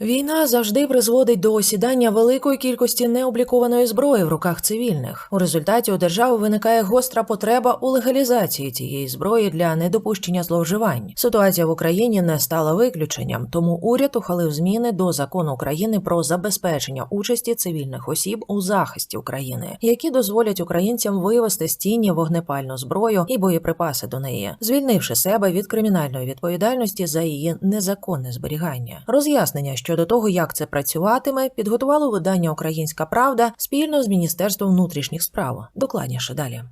Війна завжди призводить до осідання великої кількості необлікованої зброї в руках цивільних. У результаті у держави виникає гостра потреба у легалізації цієї зброї для недопущення зловживань. Ситуація в Україні не стала виключенням, тому уряд ухвалив зміни до закону України про забезпечення участі цивільних осіб у захисті України, які дозволять українцям вивести з тіні вогнепальну зброю і боєприпаси до неї, звільнивши себе від кримінальної відповідальності за її незаконне зберігання. Роз'яснення щодо того, як це працюватиме, підготувало видання Українська Правда спільно з Міністерством внутрішніх справ. Докладніше далі.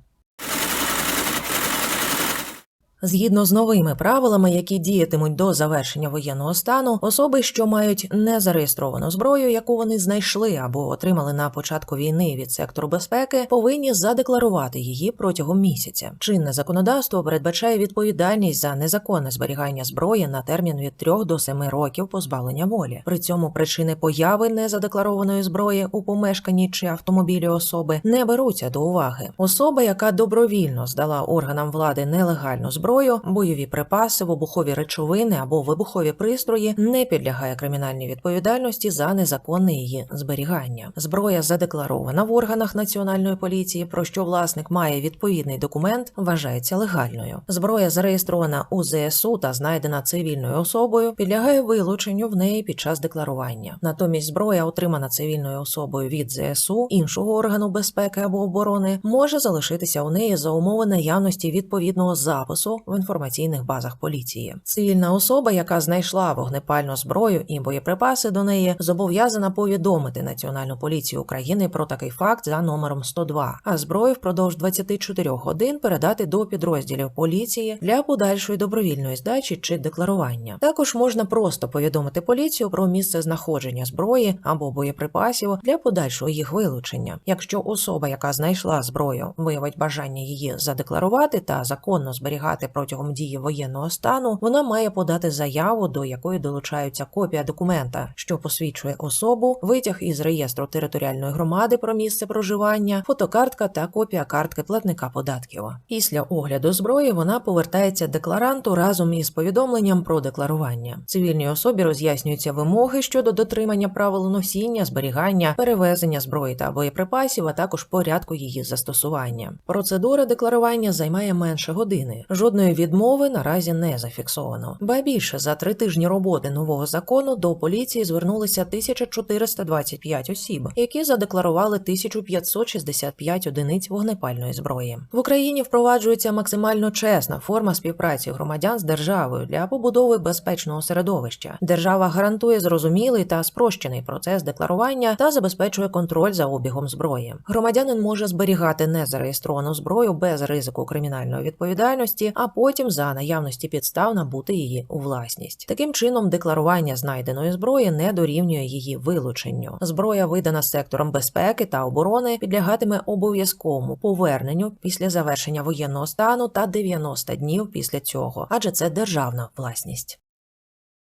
Згідно з новими правилами, які діятимуть до завершення воєнного стану, особи, що мають незареєстровану зброю, яку вони знайшли або отримали на початку війни від сектору безпеки, повинні задекларувати її протягом місяця. Чинне законодавство передбачає відповідальність за незаконне зберігання зброї на термін від 3 до 7 років позбавлення волі. При цьому причини появи незадекларованої зброї у помешканні чи автомобілі особи не беруться до уваги. Особа, яка добровільно здала органам влади нелегальну зброю, бойові припаси, вибухові речовини або вибухові пристрої, не підлягає кримінальній відповідальності за незаконне її зберігання. Зброя задекларована в органах національної поліції, про що власник має відповідний документ, вважається легальною. Зброя зареєстрована у ЗСУ та знайдена цивільною особою, підлягає вилученню в неї під час декларування. Натомість зброя, отримана цивільною особою від ЗСУ, іншого органу безпеки або оборони, може залишитися у неї за умови наявності відповідного запису в інформаційних базах поліції. Цивільна особа, яка знайшла вогнепальну зброю і боєприпаси до неї, зобов'язана повідомити Національну поліцію України про такий факт за номером 102, а зброю впродовж 24 годин передати до підрозділів поліції для подальшої добровільної здачі чи декларування. Також можна просто повідомити поліцію про місце знаходження зброї або боєприпасів для подальшого їх вилучення. Якщо особа, яка знайшла зброю, виявить бажання її задекларувати та законно зберігати протягом дії воєнного стану, вона має подати заяву, до якої долучаються копія документа, що посвідчує особу, витяг із реєстру територіальної громади про місце проживання, фотокартка та копія картки платника податків. Після огляду зброї вона повертається декларанту разом із повідомленням про декларування. Цивільній особі роз'яснюються вимоги щодо дотримання правил носіння, зберігання, перевезення зброї та боєприпасів, а також порядку її застосування. Процедура декларування займає менше години. Жодної відмови наразі не зафіксовано. Ба більше за три тижні роботи нового закону до поліції звернулися 1425 осіб, які задекларували 1565 одиниць вогнепальної зброї. В Україні впроваджується максимально чесна форма співпраці громадян з державою для побудови безпечного середовища. Держава гарантує зрозумілий та спрощений процес декларування та забезпечує контроль за обігом зброї. Громадянин може зберігати незареєстровану зброю без ризику кримінальної відповідальності, потім за наявності підстав набути її у власність. Таким чином, декларування знайденої зброї не дорівнює її вилученню. Зброя, видана сектором безпеки та оборони, підлягатиме обов'язковому поверненню після завершення воєнного стану та 90 днів після цього, адже це державна власність.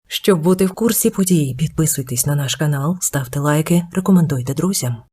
Щоб бути в курсі подій, підписуйтесь на наш канал, ставте лайки, рекомендуйте друзям.